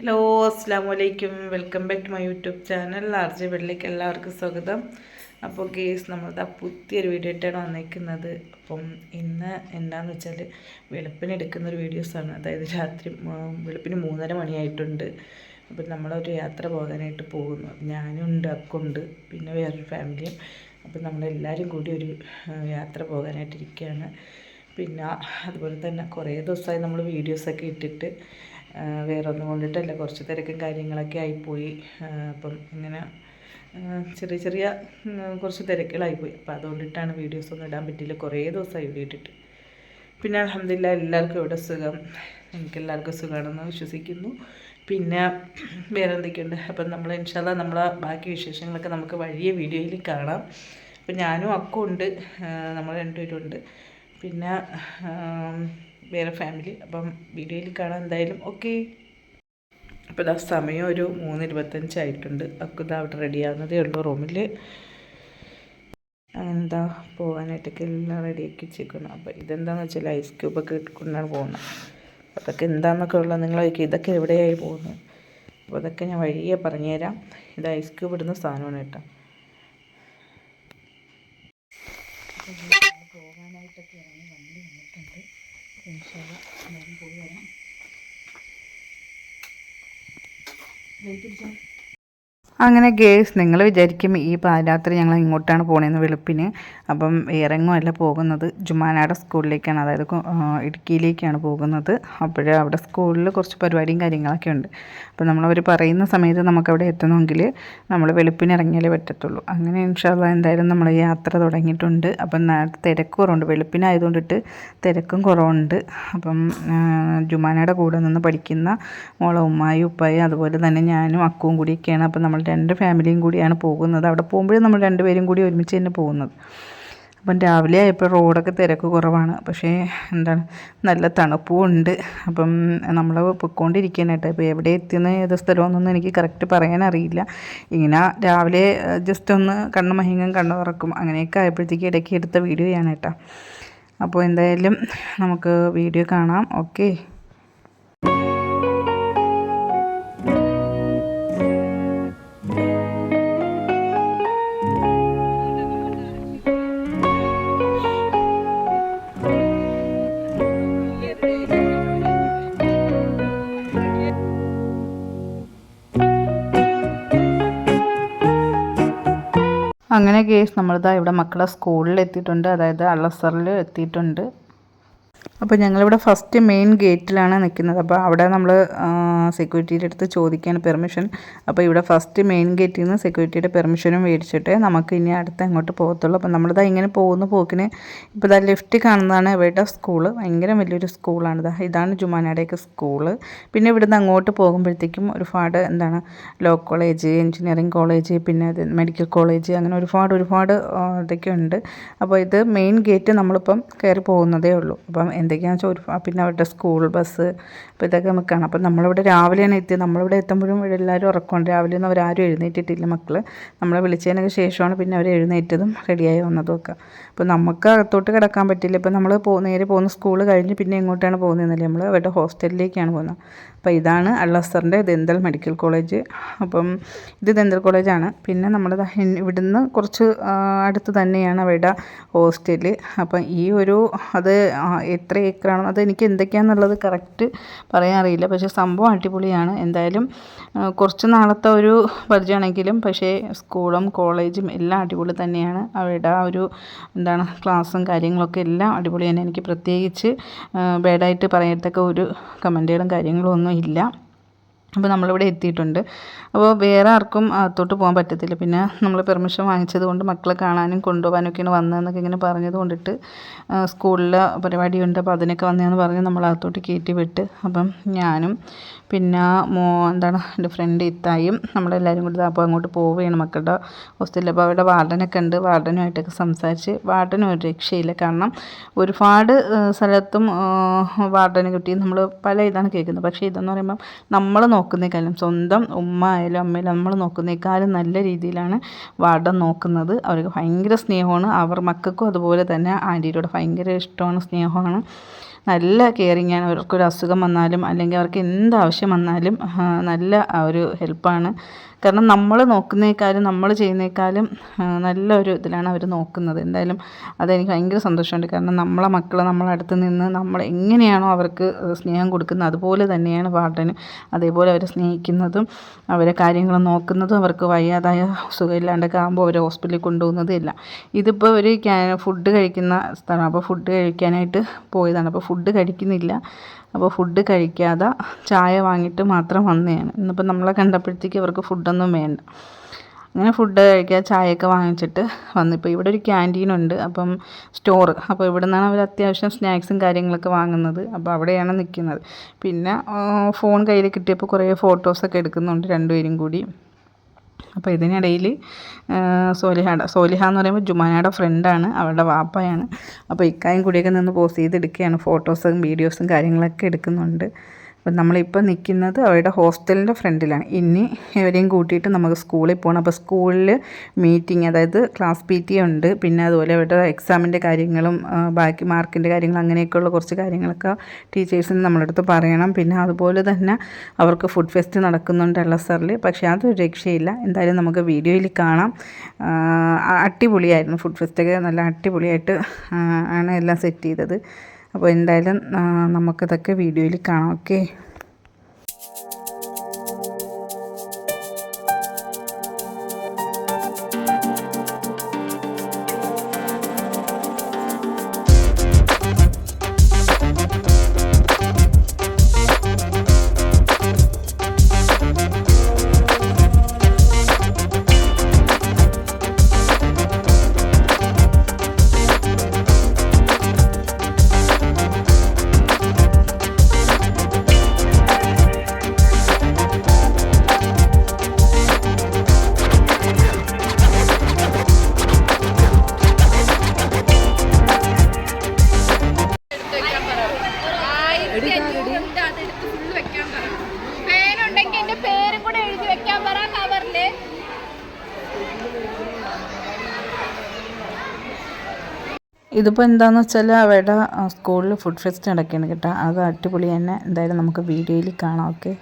Hello അസ്സാം വലൈക്കും welcome back to my YouTube channel R വെള്ളിക്ക് എല്ലാവർക്കും സ്വാഗതം. അപ്പോൾ കേസ് ആ പുതിയൊരു വീഡിയോ ആയിട്ടാണ് വന്നേക്കുന്നത്. അപ്പം ഇന്ന് എന്താണെന്ന് വെച്ചാൽ വെളുപ്പിന് എടുക്കുന്ന ഒരു വീഡിയോസാണ്. അതായത് രാത്രി വെളുപ്പിന് മൂന്നര മണിയായിട്ടുണ്ട്. അപ്പം നമ്മളൊരു യാത്ര പോകാനായിട്ട് പോകുന്നു. ഞാനും ഉണ്ട് അക്കുണ്ട് പിന്നെ വേറൊരു ഫാമിലിയും അപ്പം നമ്മളെല്ലാവരും കൂടി ഒരു യാത്ര പോകാനായിട്ടിരിക്കുകയാണ് പിന്നെ അതുപോലെ തന്നെ കുറേ ദിവസമായി നമ്മൾ വീഡിയോസൊക്കെ ഇട്ടിട്ട് ആ, വേറെ ഒന്നും കൊണ്ടിട്ടല്ല. കുറച്ച് തിരക്കും കാര്യങ്ങളൊക്കെ ആയിപ്പോയി. അപ്പം ഇങ്ങനെ ചെറിയ ചെറിയ കുറച്ച് തിരക്കുകളായിപ്പോയി. അപ്പം അതുകൊണ്ടിട്ടാണ് വീഡിയോസ് ഒന്നും ഇടാൻ പറ്റിയില്ല. കുറേ ദിവസമായി വീഡിയോ ഇട്ടിട്ട്. പിന്നെ അലഹമില്ല എല്ലാവർക്കും ഇവിടെ സുഖം. എനിക്ക് എല്ലാവർക്കും സുഖമാണെന്ന് വിശ്വസിക്കുന്നു. പിന്നെ വേറെ എന്തൊക്കെയുണ്ട് അപ്പം നമ്മൾ ഇൻഷാല്ല നമ്മളെ ബാക്കി വിശേഷങ്ങളൊക്കെ നമുക്ക് വഴിയ വീഡിയോയിൽ കാണാം. അപ്പം ഞാനും അക്കും ഉണ്ട് നമ്മൾ രണ്ടുപേരുണ്ട്. പിന്നെ വേറെ ഫാമിലി അപ്പം വീഡിയോയിൽ കാണാം എന്തായാലും. ഓക്കെ അപ്പോൾ ഇതാ സമയം ഒരു മൂന്ന് ഇരുപത്തഞ്ചായിട്ടുണ്ട് അക്കുത അവിടെ റെഡിയാകുന്നതേ ഉള്ളൂ റൂമിൽ എന്താ പോകാനായിട്ടൊക്കെ എല്ലാം റെഡിയാക്കി വെച്ചേക്കണം അപ്പോൾ ഇതെന്താണെന്ന് വെച്ചാൽ ഐസ് ക്യൂബൊക്കെ ഇട്ടുകൊണ്ടാണ് പോകുന്നത്. അതൊക്കെ എന്താണെന്നൊക്കെ ഉള്ളത് നിങ്ങൾ ഇതൊക്കെ എവിടെയായി പോകുന്നത്? അപ്പോൾ അതൊക്കെ ഞാൻ വഴിയെ പറഞ്ഞുതരാം. ഇത് ഐസ് ക്യൂബ് ഇടുന്ന സാധനമാണ് കേട്ടോ. പോകാനായിട്ടൊക്കെ ഇറങ്ങി വണ്ടി വന്നിട്ടുണ്ട്. പോയി വരാം. വെയിറ്റ് പിടിച്ചോ? അങ്ങനെ ഗേഴ്സ് നിങ്ങൾ വിചാരിക്കും ഈ പാലാത്രി ഞങ്ങൾ ഇങ്ങോട്ടാണ് പോണേന്ന് വെളുപ്പിന്. അപ്പം ഇറങ്ങുമല്ല പോകുന്നത്. ജുമാനാട സ്കൂളിലേക്കാണ് അതായത് ഇടുക്കിയിലേക്കാണ് പോകുന്നത്. അപ്പോൾ അവിടെ സ്കൂളിൽ കുറച്ച് പരിപാടിയും കാര്യങ്ങളൊക്കെ ഉണ്ട്. അപ്പോൾ നമ്മളവർ പറയുന്ന സമയത്ത് നമുക്കവിടെ എത്തണമെങ്കിൽ നമ്മൾ വെളുപ്പിന് ഇറങ്ങിയാലേ പറ്റത്തുള്ളൂ. അങ്ങനെ ഇൻഷാല്ല എന്തായാലും നമ്മൾ യാത്ര തുടങ്ങിയിട്ടുണ്ട്. അപ്പം തിരക്ക് കുറവുണ്ട്. വെളുപ്പിനായതുകൊണ്ടിട്ട് തിരക്കും കുറവുണ്ട്. അപ്പം ജുമാനയുടെ കൂടെ നിന്ന് പഠിക്കുന്ന മോളെ ഉമ്മായി ഉപ്പായി അതുപോലെ തന്നെ ഞാനും അക്കുവും കൂടിയൊക്കെയാണ്. അപ്പം നമ്മൾ രണ്ട് ഫാമിലിയും കൂടിയാണ് പോകുന്നത്. അവിടെ പോകുമ്പോഴും നമ്മൾ രണ്ടുപേരും കൂടി ഒരുമിച്ച് തന്നെ പോകുന്നത്. അപ്പം രാവിലെ ആയപ്പോൾ റോഡൊക്കെ തിരക്ക് കുറവാണ്. പക്ഷേ എന്താണ് നല്ല തണുപ്പും ഉണ്ട്. അപ്പം നമ്മൾ പൊയ്ക്കൊണ്ടിരിക്കാനായിട്ട് ഇപ്പോൾ എവിടെ എത്തിയെന്ന് ഏത് സ്ഥലമൊന്നും എനിക്ക് കറക്റ്റ് പറയാൻ അറിയില്ല. ഇങ്ങനെ രാവിലെ ജസ്റ്റ് ഒന്ന് കണ്ണ് മഹിങ്ങും കണ്ണ് തുറക്കും. അങ്ങനെയൊക്കെ ആയപ്പോഴത്തേക്ക് ഇടയ്ക്ക് എടുത്ത വീഡിയോയാണ് കേട്ടോ. അപ്പോൾ എന്തായാലും നമുക്ക് വീഡിയോ കാണാം. ഓക്കെ. അങ്ങനെ കേസ് നമ്മളിതാ ഇവിടെ മക്കളെ സ്കൂളിൽ എത്തിയിട്ടുണ്ട് അതായത് അള്ളസറിൽ എത്തിയിട്ടുണ്ട്. അപ്പോൾ ഞങ്ങളിവിടെ ഫസ്റ്റ് മെയിൻ ഗേറ്റിലാണ് നിൽക്കുന്നത് അപ്പോൾ അവിടെ നമ്മൾ സെക്യൂരിറ്റിയുടെ അടുത്ത് ചോദിക്കാൻ പെർമിഷൻ അപ്പോൾ ഇവിടെ ഫസ്റ്റ് മെയിൻ ഗേറ്റിൽ നിന്ന് സെക്യൂരിറ്റിയുടെ പെർമിഷനും മേടിച്ചിട്ട് നമുക്ക് ഇനി അടുത്ത് അങ്ങോട്ട് പോകത്തുള്ളൂ. അപ്പോൾ നമ്മളിതാ ഇങ്ങനെ പോകുന്ന പോക്കിന് ഇപ്പോൾ ഇതാ ലെഫ്റ്റ് കാണുന്നതാണ് ഇവരുടെ സ്കൂൾ ഭയങ്കര വലിയൊരു സ്കൂളാണ് ഇതാ. ഇതാണ് ജുമാനയുടെയൊക്കെ സ്കൂൾ പിന്നെ ഇവിടുന്ന് അങ്ങോട്ട് പോകുമ്പോഴത്തേക്കും ഒരുപാട് എന്താണ് ലോ കോളേജ് എഞ്ചിനീയറിംഗ് കോളേജ് പിന്നെ മെഡിക്കൽ കോളേജ് അങ്ങനെ ഒരുപാട് ഒരുപാട് ഇതൊക്കെ ഉണ്ട് അപ്പോൾ ഇത് മെയിൻ ഗേറ്റ് നമ്മളിപ്പം കയറി പോകുന്നതേ ഉള്ളൂ. അപ്പം എന്തൊക്കെയാണെന്ന് ഒരു പിന്നെ അവരുടെ സ്കൂൾ ബസ് അപ്പോൾ ഇതൊക്കെ നമുക്കാണ് അപ്പോൾ അപ്പം നമ്മളിവിടെ രാവിലെയാണ് എത്തിയത്. നമ്മളിവിടെ എത്തുമ്പോഴും ഇവിടെ എല്ലാവരും ഉറക്കമുണ്ട്. രാവിലെ ഒന്നും അവരാരും എഴുന്നേറ്റിട്ടില്ല മക്കൾ നമ്മളെ വിളിച്ചതിനൊക്കെ ശേഷമാണ് പിന്നെ അവർ എഴുന്നേറ്റതും റെഡിയായി വന്നതും ഒക്കെ. അപ്പോൾ നമുക്ക് അകത്തോട്ട് കിടക്കാൻ പറ്റില്ല. ഇപ്പം നമ്മൾ പോ നേരെ പോകുന്ന സ്കൂൾ കഴിഞ്ഞ് പിന്നെ എങ്ങോട്ടാണ് പോകുന്നതെന്നല്ലേ? നമ്മൾ അവരുടെ ഹോസ്റ്റലിലേക്കാണ് പോകുന്നത്. അപ്പോൾ ഇതാണ് അള്ളസറിന്റെ ദന്തൽ മെഡിക്കൽ കോളേജ്. അപ്പം ഇത് ദന്തൽ കോളേജാണ്. പിന്നെ നമ്മൾ ഇവിടുന്ന് കുറച്ച് അടുത്ത് തന്നെയാണ് അവരുടെ ഹോസ്റ്റൽ അപ്പം ഈ ഒരു അത് എത്ര ഏക്കറാണോ അത് എനിക്ക് എന്തൊക്കെയാണെന്നുള്ളത് കറക്റ്റ് പറയാൻ അറിയില്ല. പക്ഷേ സംഭവം അടിപൊളിയാണ്. എന്തായാലും കുറച്ച് നാളത്തെ ഒരു പരിചയമാണെങ്കിലും പക്ഷേ സ്കൂളും കോളേജും എല്ലാം അടിപൊളി തന്നെയാണ്. അവരുടെ ആ ഒരു എന്താണ് ക്ലാസ്സും കാര്യങ്ങളൊക്കെ എല്ലാം അടിപൊളി തന്നെ എനിക്ക് പ്രത്യേകിച്ച് ബാഡായിട്ട് പറയത്തക്ക ഒരു കമന്റുകളും കാര്യങ്ങളും ഒന്നും ഇല്ല. അപ്പോൾ നമ്മളിവിടെ എത്തിയിട്ടുണ്ട്. അപ്പോൾ വേറെ ആർക്കും അകത്തോട്ട് പോകാൻ പറ്റത്തില്ല. പിന്നെ നമ്മൾ പെർമിഷൻ വാങ്ങിച്ചത് കൊണ്ട് മക്കളെ കാണാനും കൊണ്ടുപോകാനൊക്കെയാണ് വന്നതെന്നൊക്കെ ഇങ്ങനെ പറഞ്ഞത് കൊണ്ടിട്ട് സ്കൂളിലെ പരിപാടിയുണ്ട്. അപ്പോൾ അതിനൊക്കെ വന്നതെന്ന് പറഞ്ഞ് നമ്മൾ അകത്തോട്ട് കയറ്റി വിട്ട് അപ്പം ഞാനും പിന്നെ മോ എന്താണ് എന്റെ ഫ്രണ്ട് ഇത്തായും നമ്മളെല്ലാവരും കൂടി അപ്പോൾ അങ്ങോട്ട് പോവുകയാണ് മക്കളുടെ ഹോസ്റ്റലിൽ. അപ്പോൾ അവിടെ വാർഡനൊക്കെ ഉണ്ട്. വാർഡനുമായിട്ടൊക്കെ സംസാരിച്ച് വാർഡനും ഒരു രക്ഷയില്ല. കാരണം ഒരുപാട് സ്ഥലത്തും വാർഡനെ കിട്ടി നമ്മൾ പല ഇതാണ് കേൾക്കുന്നത്. പക്ഷേ ഇതെന്ന് പറയുമ്പം നമ്മൾ നോക്കുന്നേക്കാളും സ്വന്തം ഉമ്മ ആയാലും അമ്മയിലും നമ്മൾ നോക്കുന്നേക്കാളും നല്ല രീതിയിലാണ് വാർഡൻ നോക്കുന്നത്. അവർക്ക് ഭയങ്കര സ്നേഹമാണ്. അവർ മക്കൾക്കും അതുപോലെ തന്നെ ആന്റിയോട് ഭയങ്കര ഇഷ്ടമാണ് സ്നേഹമാണ്. നല്ല കെയറിങ് ആണ്. അവർക്കൊരു അസുഖം വന്നാലും അല്ലെങ്കിൽ അവർക്ക് എന്ത് ആവശ്യം വന്നാലും നല്ല ഒരു ഹെൽപ്പാണ് കാരണം നമ്മൾ നോക്കുന്നേക്കാളും നമ്മൾ ചെയ്യുന്നേക്കാളും നല്ലൊരു ഇതിലാണ് അവർ നോക്കുന്നത്. എന്തായാലും അതെനിക്ക് ഭയങ്കര സന്തോഷമുണ്ട്. കാരണം നമ്മളെ മക്കൾ നമ്മളെ അടുത്ത് നിന്ന് നമ്മൾ എങ്ങനെയാണോ അവർക്ക് സ്നേഹം കൊടുക്കുന്നത് അതുപോലെ തന്നെയാണ് വാർഡന് അതേപോലെ അവരെ സ്നേഹിക്കുന്നതും അവരെ കാര്യങ്ങൾ നോക്കുന്നതും അവർക്ക് വയ്യാതായ സുഖമില്ലാണ്ടൊക്കെ ആകുമ്പോൾ അവരെ ഹോസ്പിറ്റലിൽ കൊണ്ടുപോകുന്നതും ഇല്ല ഇതിപ്പോൾ ഒരു ഫുഡ് കഴിക്കുന്ന സ്ഥലം. അപ്പോൾ ഫുഡ് കഴിക്കാനായിട്ട് പോയതാണ്. അപ്പോൾ ഫുഡ് കഴിക്കുന്നില്ല. അപ്പോൾ ഫുഡ് കഴിക്കാതെ ചായ വാങ്ങിയിട്ട് മാത്രം വന്നതാണ്. ഇന്നിപ്പോൾ നമ്മളെ കണ്ടപ്പോഴത്തേക്ക് അവർക്ക് ഫുഡൊന്നും വേണ്ട. അങ്ങനെ ഫുഡ് കഴിക്കുക ചായയൊക്കെ വാങ്ങിച്ചിട്ട് വന്നിപ്പോൾ ഇവിടെ ഒരു ക്യാന്റീൻ ഉണ്ട്. അപ്പം സ്റ്റോർ അപ്പോൾ ഇവിടെ നിന്നാണ് അവർ അത്യാവശ്യം സ്നാക്സും കാര്യങ്ങളൊക്കെ വാങ്ങുന്നത്. അപ്പോൾ അവിടെയാണ് നിൽക്കുന്നത്. പിന്നെ ഫോൺ കയ്യിൽ കിട്ടിയപ്പോൾ കുറേ ഫോട്ടോസൊക്കെ എടുക്കുന്നുണ്ട് രണ്ടുപേരും കൂടി. അപ്പോൾ ഇതിനിടയിൽ സോലിഹയുടെ സോലിഹ എന്ന് പറയുമ്പോൾ ജുമാനയുടെ ഫ്രണ്ടാണ് അവളുടെ വാപ്പയാണ്. അപ്പോൾ ഇക്കായും കൂടിയൊക്കെ നിന്ന് പോസ്റ്റ് ചെയ്തെടുക്കുകയാണ്. ഫോട്ടോസും വീഡിയോസും കാര്യങ്ങളൊക്കെ എടുക്കുന്നുണ്ട്. അപ്പം നമ്മളിപ്പോൾ നിൽക്കുന്നത് അവരുടെ ഹോസ്റ്റലിന്റെ ഫ്രണ്ടിലാണ്. ഇനി ഇവരെയും കൂട്ടിയിട്ട് നമുക്ക് സ്കൂളിൽ പോകണം. അപ്പോൾ സ്കൂളിൽ മീറ്റിംഗ് അതായത് ക്ലാസ് പി ടി ഉണ്ട്. പിന്നെ അതുപോലെ അവരുടെ എക്സാമിന്റെ കാര്യങ്ങളും ബാക്കി മാർക്കിന്റെ കാര്യങ്ങൾ അങ്ങനെയൊക്കെയുള്ള കുറച്ച് കാര്യങ്ങളൊക്കെ ടീച്ചേഴ്സിന് നമ്മളടുത്ത് പറയണം. പിന്നെ അതുപോലെ തന്നെ അവർക്ക് ഫുഡ് ഫെസ്റ്റ് നടക്കുന്നുണ്ട് ആറിൽ. പക്ഷേ അതൊരു രക്ഷയില്ല. എന്തായാലും നമുക്ക് വീഡിയോയിൽ കാണാം. അടിപൊളിയായിരുന്നു ഫുഡ് ഫെസ്റ്റൊക്കെ. നല്ല അടിപൊളിയായിട്ട് ആണ് എല്ലാം സെറ്റ് ചെയ്തത്. അപ്പോൾ എന്തായാലും നമുക്കിതൊക്കെ വീഡിയോയിൽ കാണാം. ഓക്കെ. ഇതിപ്പോൾ എന്താണെന്ന് വെച്ചാൽ അവരുടെ സ്കൂളിൽ ഫുഡ് ഫെസ്റ്റ് നടക്കുകയാണ് കേട്ടോ. അത് അടിപൊളി തന്നെ. എന്തായാലും നമുക്ക് വീഡിയോയിൽ കാണാം. ഓക്കെ?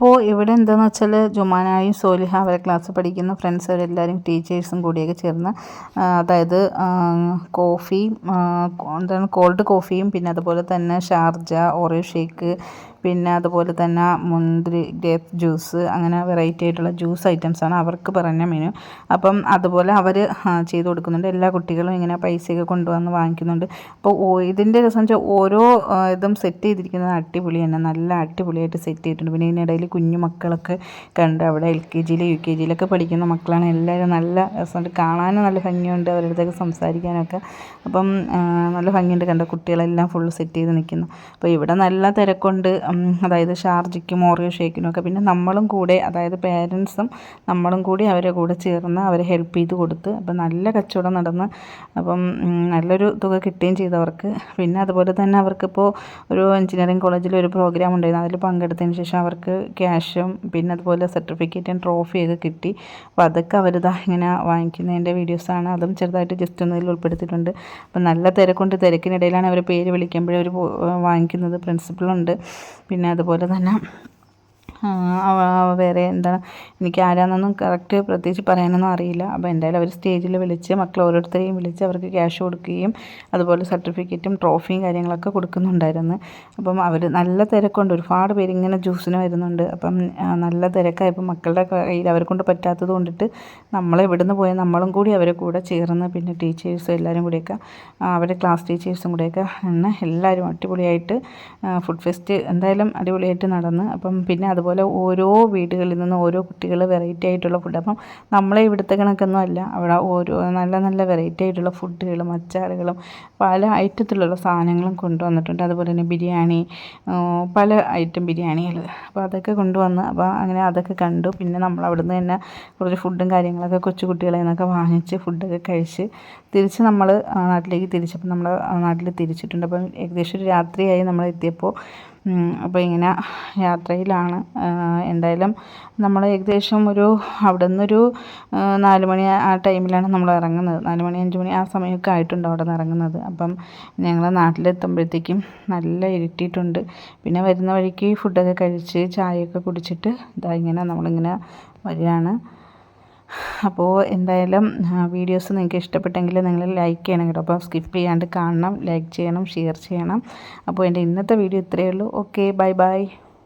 അപ്പോൾ ഇവിടെ എന്താണെന്ന് വെച്ചാൽ ജുമാനായും സോലിഹ അവരെ ക്ലാസ് പഠിക്കുന്ന ഫ്രണ്ട്സ് അവരെല്ലാവരും ടീച്ചേഴ്സും കൂടിയൊക്കെ ചേർന്ന് അതായത് കോഫിയും എന്താണ് കോൾഡ് കോഫിയും പിന്നെ അതുപോലെ തന്നെ ഷാർജ ഓറിയോ ഷേക്ക് പിന്നെ അതുപോലെ തന്നെ മുന്തിരി ഗ്രേപ്പ് ജ്യൂസ് അങ്ങനെ വെറൈറ്റി ആയിട്ടുള്ള ജ്യൂസ് ഐറ്റംസ് ആണ് അവർക്ക് പറഞ്ഞ മെനു അപ്പം അതുപോലെ അവർ ചെയ്ത് കൊടുക്കുന്നുണ്ട്. എല്ലാ കുട്ടികളും ഇങ്ങനെ പൈസയൊക്കെ കൊണ്ടുവന്ന് വാങ്ങിക്കുന്നുണ്ട്. അപ്പോൾ ഇതിന്റെ രസം വെച്ചാൽ ഓരോ ഇതും സെറ്റ് ചെയ്തിരിക്കുന്നത് അടിപൊളി തന്നെ. നല്ല അടിപൊളിയായിട്ട് സെറ്റ് ചെയ്തിട്ടുണ്ട്. പിന്നെ ഇതിനിടയിൽ കുഞ്ഞു മക്കളൊക്കെ കണ്ട് അവിടെ എൽ കെ ജിയിൽ യു കെ ജിയിലൊക്കെ പഠിക്കുന്ന മക്കളാണ്. എല്ലാവരും നല്ല രസമുണ്ട്. കാണാനും നല്ല ഭംഗിയുണ്ട് അവരുടെ അടുത്തൊക്കെ സംസാരിക്കാനൊക്കെ. അപ്പം നല്ല ഭംഗിയുണ്ട് കണ്ട? കുട്ടികളെല്ലാം ഫുൾ സെറ്റ് ചെയ്ത് നിൽക്കുന്നു. അപ്പോൾ ഇവിടെ നല്ല തിരക്കുണ്ട്. അതായത് ഷാർജയ്ക്കും ഷേക്കിനും ഒക്കെ പിന്നെ നമ്മളും കൂടെ അതായത് പേരൻസും നമ്മളും കൂടി അവരെ കൂടെ ചേർന്ന് അവരെ ഹെൽപ്പ് ചെയ്ത് കൊടുത്ത് അപ്പം നല്ല കച്ചവടം നടന്ന് അപ്പം നല്ലൊരു തുക കിട്ടുകയും ചെയ്തവർക്ക്. പിന്നെ അതുപോലെ തന്നെ അവർക്കിപ്പോൾ ഒരു എഞ്ചിനീയറിംഗ് കോളേജിൽ ഒരു പ്രോഗ്രാം ഉണ്ടായിരുന്നു. അതിൽ പങ്കെടുത്തതിന് ശേഷം അവർക്ക് ക്യാഷും പിന്നെ അതുപോലെ സർട്ടിഫിക്കറ്റും ട്രോഫിയൊക്കെ കിട്ടി. അപ്പോൾ അതൊക്കെ അവരിതാ ഇങ്ങനെ വാങ്ങിക്കുന്നതിന്റെ വീഡിയോസാണ്. അതും ചെറുതായിട്ട് ജസ്റ്റ് ഒന്ന് ഉൾപ്പെടുത്തിയിട്ടുണ്ട്. അപ്പം നല്ല തിരക്കുണ്ട്. തിരക്കിനിടയിലാണ് അവർ പേര് വിളിക്കുമ്പോഴേ അവർ വാങ്ങിക്കുന്നത്. പ്രിൻസിപ്പളുണ്ട്. പിന്നെ അതുപോലെ തന്നെ വേറെ എന്താണ്? എനിക്ക് ആരാന്നൊന്നും കറക്റ്റ് പ്രത്യേകിച്ച് പറയാനൊന്നും അറിയില്ല. അപ്പോൾ എന്തായാലും അവർ സ്റ്റേജിൽ വിളിച്ച് മക്കൾ ഓരോരുത്തരെയും വിളിച്ച് അവർക്ക് ക്യാഷ് കൊടുക്കുകയും അതുപോലെ സർട്ടിഫിക്കറ്റും ട്രോഫിയും കാര്യങ്ങളൊക്കെ കൊടുക്കുന്നുണ്ടായിരുന്നു. അപ്പം അവർ നല്ല തിരക്കുണ്ട്. ഒരുപാട് പേര് ഇങ്ങനെ ജ്യൂസിന് വരുന്നുണ്ട്. അപ്പം നല്ല തിരക്കായപ്പോൾ മക്കളുടെ കയ്യിൽ അവരെ കൊണ്ട് പറ്റാത്തത് കൊണ്ടിട്ട് നമ്മളെവിടുന്ന് പോയ നമ്മളും കൂടി അവരെ കൂടെ ചേർന്ന് പിന്നെ ടീച്ചേഴ്സും എല്ലാവരും കൂടിയൊക്കെ അവരുടെ ക്ലാസ് ടീച്ചേഴ്സും കൂടിയൊക്കെ എല്ലാവരും അടിപൊളിയായിട്ട് ഫുഡ് ഫെസ്റ്റ് എന്തായാലും അടിപൊളിയായിട്ട് നടന്ന്. അപ്പം പിന്നെ അതുപോലെ ഓരോ വീടുകളിൽ നിന്ന് ഓരോ കുട്ടികൾ വെറൈറ്റി ആയിട്ടുള്ള ഫുഡ് അപ്പം നമ്മളെ ഇവിടുത്തെ കണക്കൊന്നും അല്ല അവിടെ ഓരോ നല്ല നല്ല വെറൈറ്റി ആയിട്ടുള്ള ഫുഡുകളും അച്ചാറുകളും പല ഐറ്റത്തിലുള്ള സാധനങ്ങളും കൊണ്ടുവന്നിട്ടുണ്ട്. അതുപോലെ തന്നെ ബിരിയാണി പല ഐറ്റം ബിരിയാണികൾ. അപ്പോൾ അതൊക്കെ കൊണ്ടുവന്ന് അപ്പോൾ അങ്ങനെ അതൊക്കെ കണ്ടു. പിന്നെ നമ്മൾ അവിടുന്ന് തന്നെ കുറച്ച് ഫുഡും കാര്യങ്ങളൊക്കെ കൊച്ചു കുട്ടികളെ നിന്നൊക്കെ വാങ്ങിച്ച് ഫുഡൊക്കെ കഴിച്ച് തിരിച്ച് നമ്മൾ നാട്ടിലേക്ക് തിരിച്ചപ്പോൾ നമ്മൾ നാട്ടിൽ തിരിച്ചിട്ടുണ്ട്. അപ്പം ഏകദേശം ഒരു രാത്രിയായി നമ്മൾ എത്തിയപ്പോൾ അപ്പോൾ ഇങ്ങനെ യാത്രയിലാണ്. എന്തായാലും നമ്മൾ ഏകദേശം ഒരു അവിടെ നിന്നൊരു നാല് മണി ആ ടൈമിലാണ് നമ്മൾ ഇറങ്ങുന്നത്. നാല് മണി അഞ്ച് മണി ആ സമയമൊക്കെ ആയിട്ടുണ്ട് അവിടെ നിന്ന് ഇറങ്ങുന്നത്. അപ്പം ഞങ്ങൾ നാട്ടിലെത്തുമ്പോഴത്തേക്കും നല്ല ഇരുട്ടിയിട്ടുണ്ട്. പിന്നെ വരുന്ന വഴിക്ക് ഫുഡൊക്കെ കഴിച്ച് ചായയൊക്കെ കുടിച്ചിട്ട് ഇതാ ഇങ്ങനെ നമ്മളിങ്ങനെ വരികയാണ്. അപ്പോൾ എന്തായാലും വീഡിയോസ് നിങ്ങൾക്ക് ഇഷ്ടപ്പെട്ടെങ്കിൽ നിങ്ങൾ ലൈക്ക് ചെയ്യണം കേട്ടോ. അപ്പോൾ സ്കിപ്പ് ചെയ്യാണ്ട് കാണണം ലൈക്ക് ചെയ്യണം ഷെയർ ചെയ്യണം. അപ്പോൾ എന്റെ ഇന്നത്തെ വീഡിയോ ഇത്രയേ ഉള്ളൂ. Okay bye bye